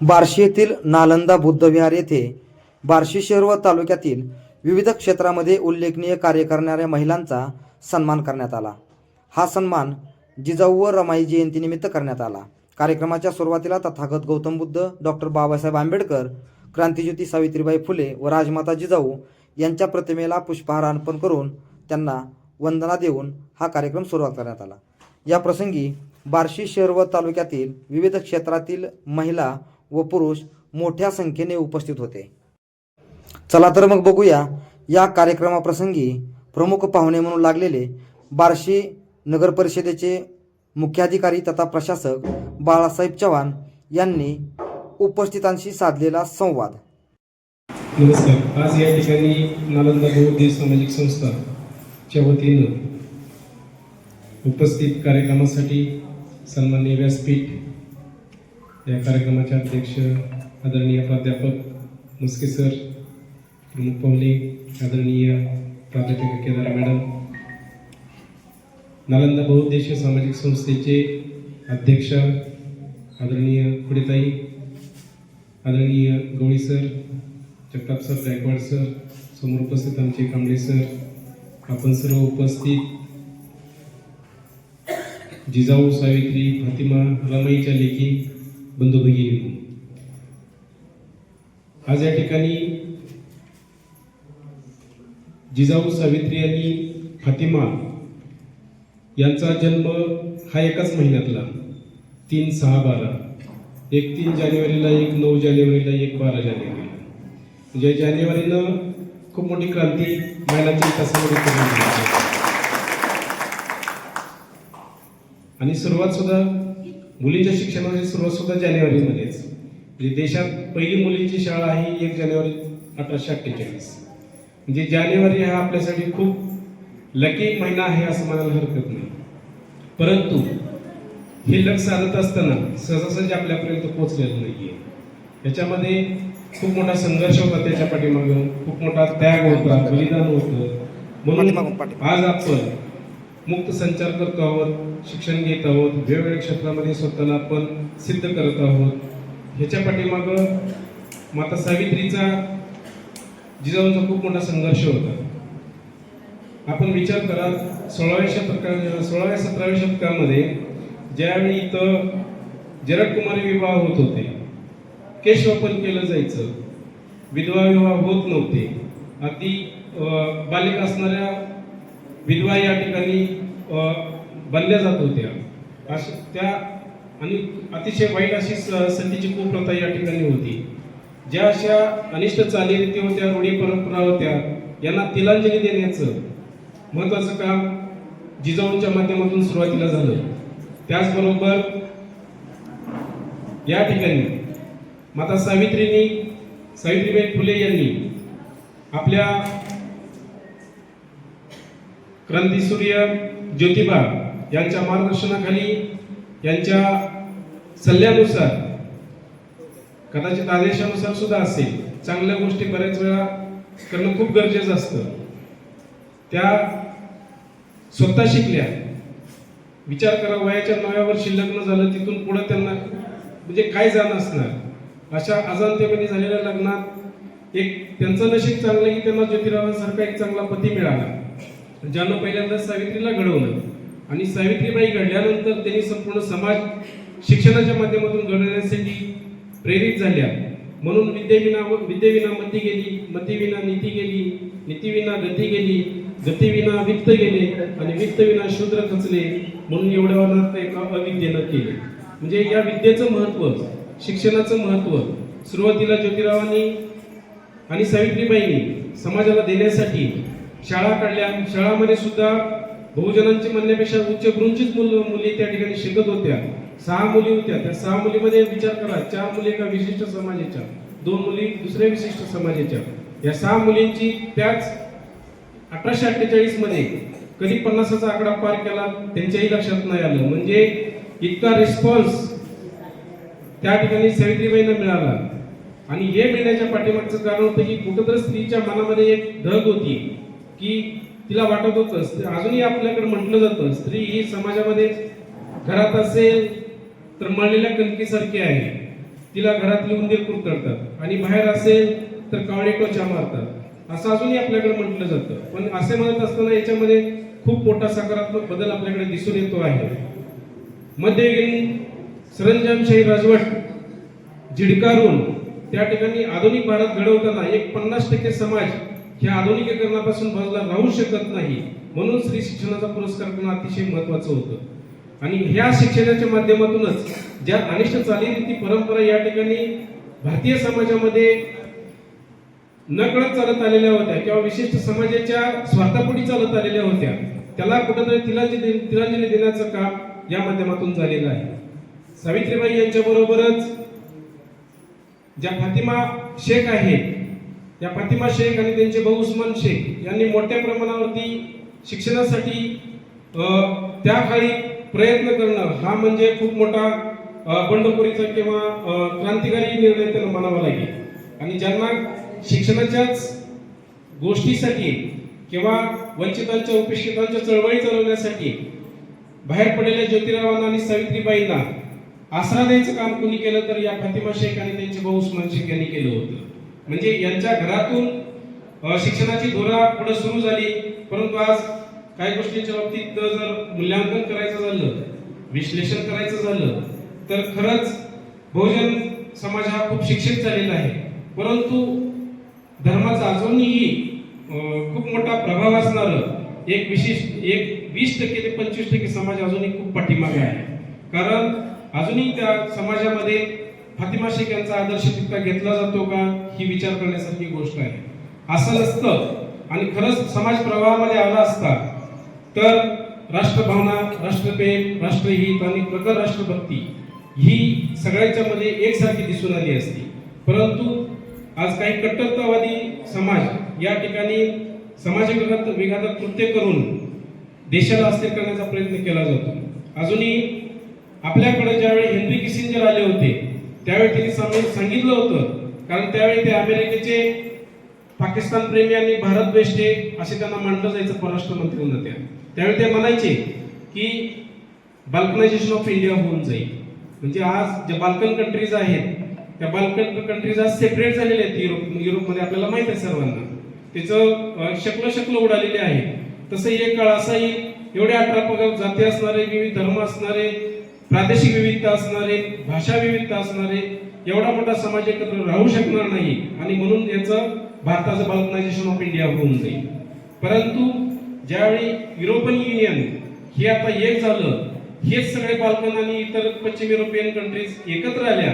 बार्शी येथील नालंदा बुद्धविहार येथे बार्शी शहर व तालुक्यातील विविध क्षेत्रामध्ये उल्लेखनीय कार्य करणाऱ्या महिलांचा सन्मान करण्यात आला. हा सन्मान जिजाऊ व रमाई जयंतीनिमित्त करण्यात आला. कार्यक्रमाच्या सुरुवातीला तथागत गौतम बुद्ध डॉक्टर बाबासाहेब आंबेडकर क्रांतिज्योती सावित्रीबाई फुले व राजमाता जिजाऊ यांच्या प्रतिमेला पुष्पहार अर्पण करून त्यांना वंदना देऊन हा कार्यक्रम सुरुवात करण्यात आला. या प्रसंगी बार्शी शहर व तालुक्यातील विविध क्षेत्रातील महिला व पुरुष मोठ्या संख्येने उपस्थित होते. चला तर मग बघूया या कार्यक्रमाप्रसंगी प्रमुख पाहुणे म्हणून लागलेले बार्शी नगर परिषदेचे मुख्याधिकारी तथा प्रशासक बाळासाहेब चव्हाण यांनी उपस्थितांशी साधलेला संवाद. नमस्कार. आज या ठिकाणी नालंदा बौद्ध सामाजिक संस्थाच्या वतीनं उपस्थित कार्यक्रमासाठी सन्माननीय व्यासपीठ या कार्यक्रमाचे अध्यक्ष आदरणीय प्राध्यापक मुस्के सर प्रमुख पाहुणे आदरणीय प्राध्यापक केदार मॅडम नालंदा बहुउद्देशीय सामाजिक संस्थेचे अध्यक्ष आदरणीय खुडेताई आदरणीय Gawali sir Jagtap sir Gaikwad sir समोर उपस्थित आमचे कांबळे सर आपण सर्व उपस्थित जिजाऊ सावित्री फातिमा रमाईच्या लेखी बंधू भगिनी आज या ठिकाणी जिजाऊ सावित्री आणि फातिमा यांचा जन्म हा एकाच महिन्यातला तीन सहा बारा. एक तीन जानेवारीला एक नऊ जानेवारीला एक बारा जानेवारीला. म्हणजे जानेवारीनं खूप मोठी क्रांती महिलांच्या विकासामध्ये आणि सुरुवात सुद्धा मुलींच्या शिक्षणाची सुरुवात सुद्धा जानेवारीमध्येच म्हणजे देशात पहिली मुलींची शाळा आहे एक जानेवारी अठराशे अठ्ठेचाळीस. म्हणजे जानेवारी हा आपल्यासाठी खूप लकी महिना आहे असं म्हणायला हरकत नाही. परंतु हे लक्ष साधत असताना सहजासहजी आपल्यापर्यंत पोहोचलेलं नाहीये. याच्यामध्ये खूप मोठा संघर्ष होता त्याच्या पाठीमागं. खूप मोठा त्याग होता बलिदान होतं. म्हणून. आज आपण मुक्त संचार करतो आहोत शिक्षण घेत आहोत वेगवेगळ्या क्षेत्रामध्ये स्वतःला आपण सिद्ध करत आहोत. ह्याच्या पाठीमागं माता सावित्रीचा जिजाऊंचा खूप मोठा संघर्ष होता. आपण विचार करा सोळाव्या शतका सोळाव्या सतराव्या शतकामध्ये ज्यावेळी इथं जरटकुमारी विवाह होत होते केशवपन केलं जायचं. विधवा विवाह होत नव्हते. अगदी बालिका बालिक असणाऱ्या विधवा या ठिकाणी बनल्या जात होत्या. अशा त्या आणि अतिशय वाईट अशी स- सतीची कुप्रथा या ठिकाणी होती. ज्या अशा अनिष्ट चालीरीती होत्या रूढी परंपरा होत्या यांना तिलांजली देण्याचं महत्वाचं काम जिजाऊंच्या माध्यमातून सुरुवातीला झालं. त्याचबरोबर या ठिकाणी माता सावित्रींनी सावित्रीबाई फुले यांनी आपल्या क्रांतीसूर्य ज्योतिबा यांच्या मार्गदर्शनाखाली यांच्या सल्ल्यानुसार कदाचित आदेशानुसार सुद्धा असेल चांगल्या गोष्टी बऱ्याच वेळा करणं खूप गरजेचं असतं. त्या स्वतः शिकल्या. विचार करा वयाच्या नव्या वर्षी लग्न झालं तिथून पुढे त्यांना म्हणजे काय जाणं असणार? अशा अजाणतेमध्ये झालेल्या लग्नात एक त्यांचं नशीब चांगलं की त्यांना ज्योतिरावांसारखा एक चांगला पती मिळाला. ज्यानं पहिल्यांदा सावित्रीला घडवलं आणि सावित्रीबाई घडल्यानंतर त्यांनी संपूर्ण समाज शिक्षणाच्या माध्यमातून घडवण्यासाठी प्रेरित झाल्या. म्हणून विद्येविना विद्येविना मती गेली मतीविना नीती गेली नीतीविना गती गेली गतीविना वित्त गेले आणि वित्तविना शूद्र खचले म्हणून एवढ्या वर्णात एका अविद्येनं केले. म्हणजे या विद्येचं महत्त्व शिक्षणाचं महत्त्व सुरुवातीला ज्योतिरावांनी आणि सावित्रीबाईंनी समाजाला देण्यासाठी शाळा काढल्या. शाळामध्ये सुद्धा बहुजनांची म्हणण्यापेक्षा उच्च भ्रूंचीच मुलं मुली त्या ठिकाणी शिकत होत्या. सहा मुली होत्या. त्या सहा मुलीमध्ये विचार करा. चार मुली एका विशिष्ट समाजाच्या. दोन मुली दुसऱ्या विशिष्ट समाजाच्या. या सहा मुलींची त्याच अठराशे अठ्ठेचाळीसमध्ये कधी पन्नासाचा आकडा पार केला त्यांच्याही लक्षात नाही आलं. म्हणजे इतका रिस्पॉन्स त्या ठिकाणी सावित्रीबाईंना मिळाला. आणि हे मिळण्याच्या पाठीमागचं कारण होतं की कुठंतरी स्त्रीच्या मनामध्ये एक धग होती. की तिला वाटत होतं अजूनही आपल्याकडे म्हटलं जातं स्त्री ही समाजामध्ये घरात असेल तर मळलेल्या कणकीसारखी आहे. तिला घरातली उंदीर करतात. आणि बाहेर असेल तर कावळे टोचा मारतात. असं अजूनही आपल्याकडे म्हटलं जातं. पण असे म्हणत असताना याच्यामध्ये खूप मोठा सकारात्मक बदल आपल्याकडे दिसून येतो आहे. मध्ययुगीन सरंजामशाही राजवट झिडकारून त्या ठिकाणी आधुनिक भारत घडवताना एक पन्नास टक्के समाज ह्या आधुनिकीकरणापासून बाजूला राहू शकत नाही. म्हणून स्त्री शिक्षणाचा पुरस्कार करणं अतिशय महत्वाचं होतं. आणि ह्या शिक्षणाच्या माध्यमातूनच ज्या अनिष्ट चालीरीती परंपरा या ठिकाणी भारतीय समाजामध्ये नकळत चालत आलेल्या होत्या किंवा विशिष्ट समाजाच्या स्वार्थापुढी चालत आलेल्या होत्या त्याला कुठेतरी तिलांजली तिलांजली देण्याचं काम या माध्यमातून झालेलं आहे. सावित्रीबाई यांच्या बरोबरच ज्या फातिमा शेख आहेत या फातिमा शेख आणि त्यांचे भाऊ उस्मान शेख यांनी मोठ्या प्रमाणावरती शिक्षणासाठी त्या काळी प्रयत्न करणं हा म्हणजे खूप मोठा बंडखोरीचा किंवा क्रांतिकारी निर्णय त्यांना मानावा लागेल. आणि ज्यांना शिक्षणाच्याच गोष्टीसाठी किंवा वंचितांच्या उपेक्षितांच्या चळवळी चालवण्यासाठी बाहेर पडलेल्या ज्योतिरावांना आणि सावित्रीबाईंना आसरा द्यायचं काम कोणी केलं तर या फातिमा शेख आणि त्यांचे भाऊ उस्मान शेख यांनी केलं होतं. म्हणजे यांच्या घरातून शिक्षणाची धोरा पुढे सुरू झाली. परंतु आज काही गोष्टींच्या बाबतीत जर मूल्यांकन करायचं झालं विश्लेषण करायचं झालं तर खरंच बहुजन समाज हा खूप शिक्षित झालेला आहे. परंतु धर्माचा अजूनही खूप मोठा प्रभाव असणारं एक विशिष्ट एक वीस टक्के ते पंचवीस टक्के समाज अजूनही खूप पाठीमागे आहे. कारण अजूनही त्या समाजामध्ये फातिमा शेख यांचा आदर्श तितका घेतला जातो का? ही विचार करण्यासारखी गोष्ट आहे. असं नसतं. आणि खरंच समाज प्रवाहामध्ये आला असता तर राष्ट्रभावना राष्ट्रप्रेम राष्ट्रहित आणि प्रखर राष्ट्रभक्ती ही सगळ्यांच्या मध्ये एकसारखी दिसून आली असती. परंतु आज काही कट्टरतावादी समाज या ठिकाणी समाज विघात विघातक कृत्य करून देशाला अस्थिर करण्याचा प्रयत्न केला जातो. अजूनही आपल्याकडे ज्यावेळी हेनरी किसिंजर आले होते त्यावेळी त्यांनी सांग- सांगितलं होतं. कारण त्यावेळी ते अमेरिकेचे पाकिस्तान प्रेमी आणि भारत बेष्टे असे त्यांना मांडलं जायचं परराष्ट्र मंत्री होतं त्या त्यावेळी ते म्हणायचे की बाल्कनायझेशन ऑफ इंडिया होऊन जाईल. म्हणजे आज ज्या बाल्कन कंट्रीज आहेत त्या बाल्कन कंट्रीज आज सेपरेट झालेल्या आहेत. युरोप युरोपमध्ये आपल्याला माहीत आहे सर्वांना. त्याचं अं, शकलं शकलं उडालेले आहे. तसं एक काळ असा येईल एवढे अठरा पगार जाती असणारे विविध धर्म असणारे प्रादेशिक विविधता असणारे भाषा विविधता असणारे एवढा मोठा समाज एकत्र राहू शकणार नाही. आणि म्हणून याचं भारताचं बाल्कनायझेशन ऑफ इंडिया होऊन जाईल. परंतु ज्यावेळी युरोपियन युनियन हे आता एक झालं हेच सगळे बाल्कन आणि इतर पश्चिम युरोपियन कंट्रीज एकत्र आल्या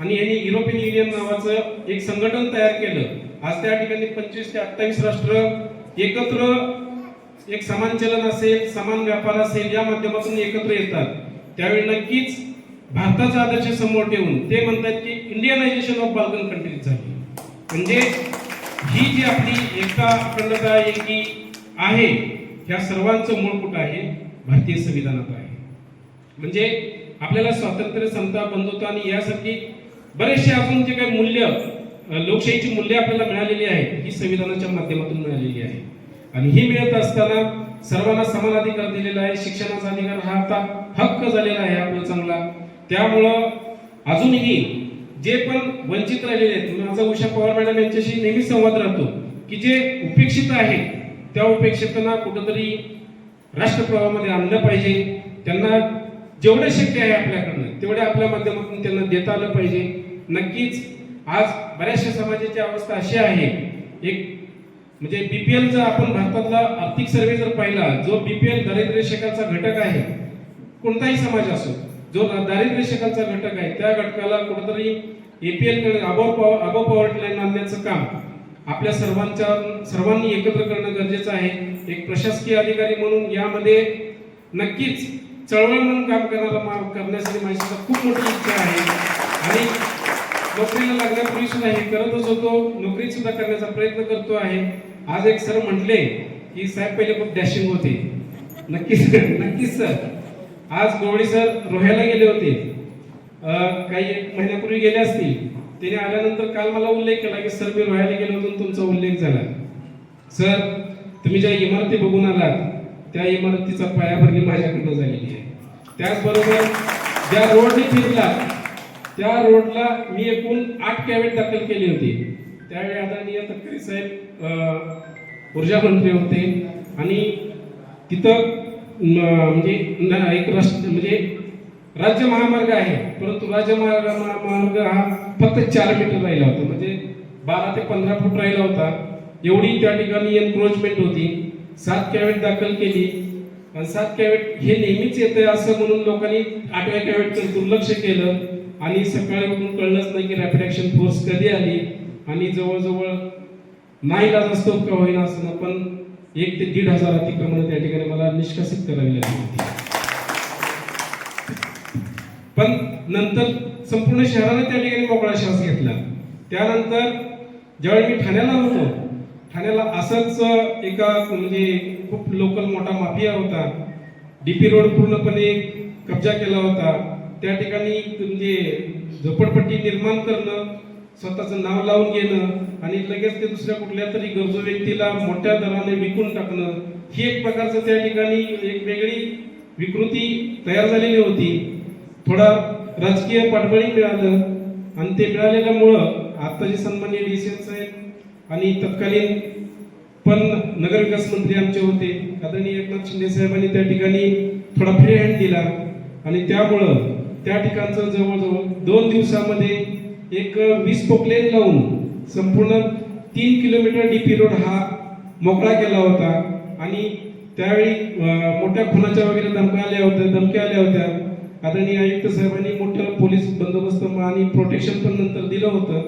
आणि यांनी युरोपियन युनियन नावाचं एक संघटन तयार केलं. आज त्या ठिकाणी पंचवीस ते अठ्ठावीस राष्ट्र एकत्र एक समान चलन असेल समान व्यापार असेल या माध्यमातून एकत्र येतात. त्यावेळी नक्कीच भारताचा आदर्श समोर ठेवून ते म्हणतात की इंडियनायझेशन ऑफ बाल्कन कंट्रीज झाली. म्हणजे ही जी आपली एकता अखंडता एकी आहे ह्या सर्वांचं मूळ कुठं आहे? भारतीय संविधानात आहे. म्हणजे आपल्याला स्वातंत्र्य समता बंधुत्व आणि यासारखी बरेचसे अजून जे काही मूल्य लोकशाहीची मूल्य आपल्याला मिळालेली आहेत ही संविधानाच्या माध्यमातून मिळालेली आहे आणि ही मिळत असताना सर्वांना समान अधिकार दिलेला आहे शिक्षणाचा अधिकार हा आता हक्क झालेला आहे आपला चांगला. त्यामुळं अजूनही जे पण वंचित राहिलेले आहेत माझा उषा पवार मॅडम यांच्याशी नेहमी संवाद राहतो की जे उपेक्षित आहे त्या उपेक्षितांना कुठंतरी राष्ट्रप्रवाहामध्ये आणलं पाहिजे. त्यांना जेवढं शक्य आहे आपल्याकडनं तेवढे आपल्या माध्यमातून त्यांना देता आलं पाहिजे. नक्कीच आज बऱ्याचशा समाजाची अवस्था अशी आहे एक म्हणजे बीपीएल जर आपण भारतातला आर्थिक सर्वे जर पाहिला जो बीपीएल दारिद्र्य रेषेखालचा घटक आहे कोणताही समाज असो जो दारिद्र्य घटक आहे त्या घटकाला कुठेतरी एपीएलकडे अबो पॉवर्टी लाईन आणण्याचं काम आपल्या सर्वांच्या सर्वांनी एकत्र करणं गरजेचं आहे. एक प्रशासकीय अधिकारी म्हणून यामध्ये नक्कीच चळवळ म्हणून काम करणारा मा- करण्यासाठी माझी खूप मोठी इच्छा आहे. आणि नोकरीला लागण्यापूर्वी सुद्धा हे करतच होतो. नोकरी सुद्धा करण्याचा प्रयत्न करतो आहे. आज एक सर म्हटले की साहेब पहिले खूप डॅशिंग होते. नक्कीच नक्कीच सर. आज गवळी सर रोह्याला गेले होते. काही एक महिन्यापूर्वी गेले असतील. त्याने आल्यानंतर काल मला उल्लेख केला की सर मी रोह्याला गेलो होतो तुमचा उल्लेख झाला. सर तुम्ही ज्या इमारती बघून आलात त्या इमारतीचा पायाभरणी माझ्याकडनं झालेली आहे. त्याचबरोबर ज्या रोडने फिरला त्या रोडला मी एकूण आठ कॅवेट दाखल केली होती. त्यावेळी आदरणीय तटकरे साहेब ऊर्जा मंत्री होते. आणि तिथं म्हणजे एक रस्ते म्हणजे राज्य महामार्ग आहे. परंतु राज्य महामार्ग हा फक्त चार मीटर राहिला होता. म्हणजे बारा ते पंधरा फूट राहिला होता. एवढी त्या ठिकाणी एन्क्रोचमेंट होती. सात कॅवेट दाखल केली. आणि सात कॅवेट हे नेहमीच येतं असं म्हणून लोकांनी आठव्या कॅवेटचं दुर्लक्ष केलं. आणि सकाळी उठून कळलंच नाही की रॅपिड ॲक्शन फोर्स कधी आली. आणि जवळजवळ नाही लाज असतो का होईना असं पण एक ते दीड हजार अतिक्रमण त्या ठिकाणी मला निष्कासित करावी लागली होती. पण नंतर संपूर्ण शहराने त्या ठिकाणी मोकळा श्वास घेतला. त्यानंतर ज्यावेळी मी ठाण्याला होतो ठाण्याला असंच एका म्हणजे खूप लोकल मोठा माफिया होता. डीपी रोड पूर्णपणे कब्जा केला होता. त्या ठिकाणी म्हणजे झोपडपट्टी निर्माण करणं स्वतःचं नाव लावून घेणं आणि लगेच ते दुसऱ्या कुठल्या तरी गरजू व्यक्तीला मोठ्या दराने विकून टाकणं ही एक प्रकारचं त्या ठिकाणी एक वेगळी विकृती तयार झालेली होती. थोडा राजकीय पाठबळी मिळालं आणि ते मिळालेल्यामुळं आत्ताचे सन्मान्य डी सी साहेब आणि तत्कालीन पण नगरविकास मंत्री आमचे होते आदरणीय एकनाथ शिंदे साहेबांनी त्या ठिकाणी थोडा फ्री हँड दिला. आणि त्यामुळं त्या ठिकाणचं जवळजवळ दोन दिवसामध्ये एक वीस पोकलेन लावून संपूर्ण तीन किलोमीटर डी पी रोड हा मोकळा केला होता. आणि त्यावेळी मोठ्या खुनाच्या वगैरे धमक्या आल्या होत्या धमक्या आल्या होत्या. आदरणीय आयुक्त साहेबांनी मोठं पोलीस बंदोबस्त आणि प्रोटेक्शन पण नंतर दिलं होतं.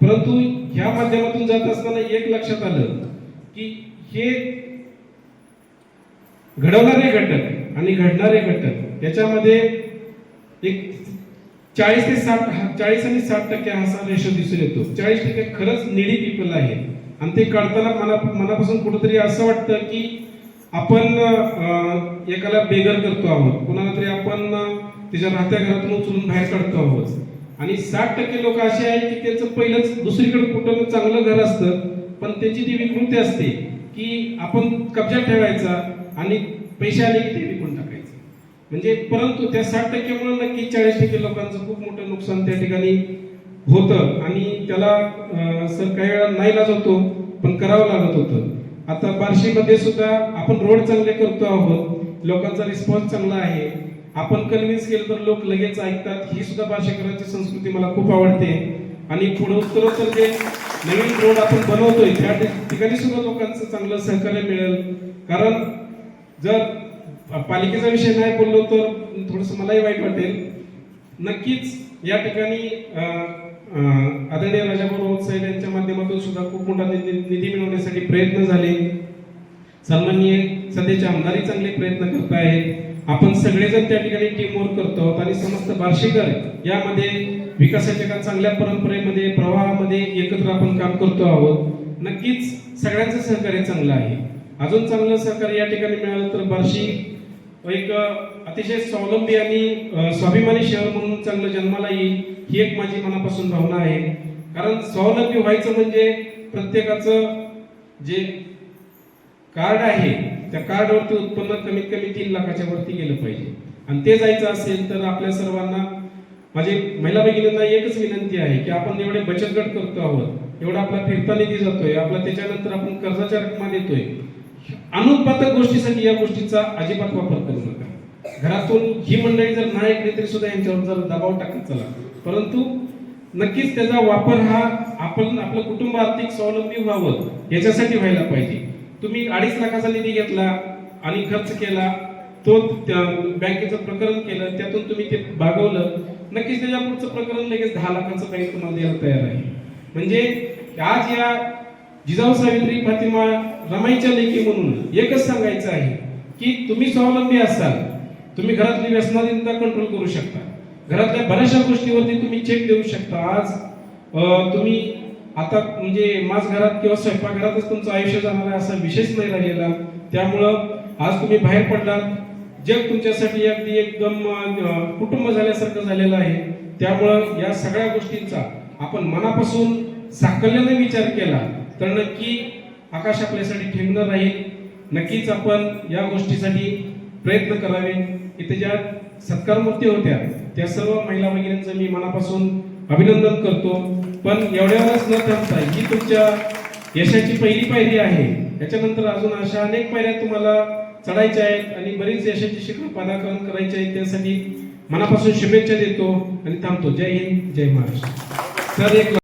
परंतु ह्या माध्यमातून जात असताना एक लक्षात आलं की हे घडवणारे घटक आणि घडणारे घटक याच्यामध्ये एक चाळीस ते साठ चाळीस आणि साठ टक्के असा रेशो दिसून येतो. चाळीस टक्के खरंच निडी पीपल आहे आणि ते काढताना मना मनापासून कुठंतरी असं वाटतं की आपण एकाला बेगर करतो आहोत. कोणाला तरी आपण त्याच्या राहत्या घरातून उचलून बाहेर काढतो आहोत. आणि साठ टक्के लोक असे आहेत की त्यांचं पहिलंच दुसरीकडे कुठं चांगलं घर असतं पण त्याची ती विकृती असते की आपण कब्जा ठेवायचा आणि पैसे आले की ते म्हणजे परंतु त्या साठ टक्क्यामुळे नक्की चाळीस टक्के लोकांचं खूप मोठं नुकसान त्या ठिकाणी होतं. आणि त्याला सर काही वेळा नाही लाज होतो पण करावं लागत होतं. आता बार्शीमध्ये सुद्धा आपण रोड चांगले करतो आहोत. लोकांचा रिस्पॉन्स चांगला आहे. आपण कन्व्हिन्स केलं तर लोक लगेच ऐकतात. ही सुद्धा बार्शीकरांची संस्कृती मला खूप आवडते. आणि पुढे उत्तरोत्तर जे नवीन रोड आपण बनवतोय त्या ठिकाणी सुद्धा लोकांचं चांगलं सहकार्य मिळेल. कारण जर पालिकेचा विषय नाही बोललो तर थोडस मलाही वाईट वाटेल. नक्कीच या ठिकाणी आदरणीय राजाभाऊ राऊत साहेब यांच्या माध्यमातून सुद्धा खूप मोठा निधी निधी मिळवण्यासाठी प्रयत्न झाले. सन्माननीय सध्याचे आमदारही चांगले प्रयत्न करत आहेत. आपण सगळेजण त्या ठिकाणी टीम वर्क करतो आहोत आणि समस्त बार्शीकर यामध्ये विकासाच्या एका चांगल्या परंपरेमध्ये प्रवाहामध्ये एकत्र आपण काम करतो आहोत. नक्कीच सगळ्यांचं सहकार्य चांगलं आहे. अजून चांगलं सहकार्य या ठिकाणी मिळालं तर बार्शी एक अतिशय स्वावलंबी आणि स्वाभिमानी शहर म्हणून चांगलं जन्माला येईल ही एक माझी मनापासून भावना आहे. कारण स्वावलंबी व्हायचं म्हणजे प्रत्येकाचं जे कार्ड आहे त्या कार्डवरती उत्पन्न कमीत कमी तीन लाखाच्या वरती गेलं पाहिजे. आणि ते जायचं असेल तर आपल्या सर्वांना माझे महिला भगिनींना एकच विनंती आहे की आपण एवढे बचत गट करतो आहोत एवढा आपला फिरता निधी जातोय आपला त्याच्यानंतर आपण कर्जाच्या रकमा देतोय अनुत्पादक गोष्टीसाठी या गोष्टीचा अजिबात वापर करू नका. घरातून ही मंडळी जर नाही ऐकली तरी सुद्धा यांच्यावर जर दबाव टाकत चला. परंतु नक्कीच त्याचा वापर हा आपण आपलं कुटुंब आर्थिक स्वावलंबी व्हावं याच्यासाठी व्हायला पाहिजे. तुम्ही अडीच लाखाचा निधी घेतला आणि खर्च केला तो त्या बँकेचं प्रकरण केलं त्यातून तुम्ही ते भागवलं नक्कीच त्याच्या पुढचं प्रकरण लगेच दहा लाखाचं बँक तुम्हाला द्यायला तयार आहे. म्हणजे आज या जिजाऊ सावित्री फातिमा रमाईच्या लेखी म्हणून एकच सांगायचं आहे की तुम्ही स्वावलंबी असाल तुम्ही घरातली व्यसनाधीनता कंट्रोल करू शकता. घरातल्या बऱ्याचशा गोष्टीवरती तुम्ही चेक देऊ शकता. आज तुम्ही आता म्हणजे माझ घरात किंवा स्वयंपाकघरातच तुमचं आयुष्य जाणार आहे असा विशेष नाही राहिलेला त्यामुळं आज तुम्ही बाहेर पडलात. जग तुमच्यासाठी अगदी एकदम कुटुंब झाल्यासारखं झालेलं आहे. त्यामुळं या सगळ्या गोष्टींचा आपण मनापासून साकल्याने विचार केला. तर नक्की आकाश आपल्यासाठी ठेवणं राहील. नक्कीच आपण या गोष्टीसाठी प्रयत्न करावे. इथे ज्या सत्कार मूर्ती होत्या त्या सर्व महिला भगिनींचं मी मनापासून अभिनंदन करतो. पण एवढ्यावरच न थांबता ही तुमच्या यशाची पहिली पायरी आहे. याच्यानंतर अजून अशा अनेक पायऱ्या तुम्हाला चढायच्या आहेत आणि बरीच यशाची शिखर पदाकरण करायचे आहेत. त्यासाठी मनापासून शुभेच्छा देतो आणि थांबतो. जय हिंद जय महाराष्ट्र. सर एक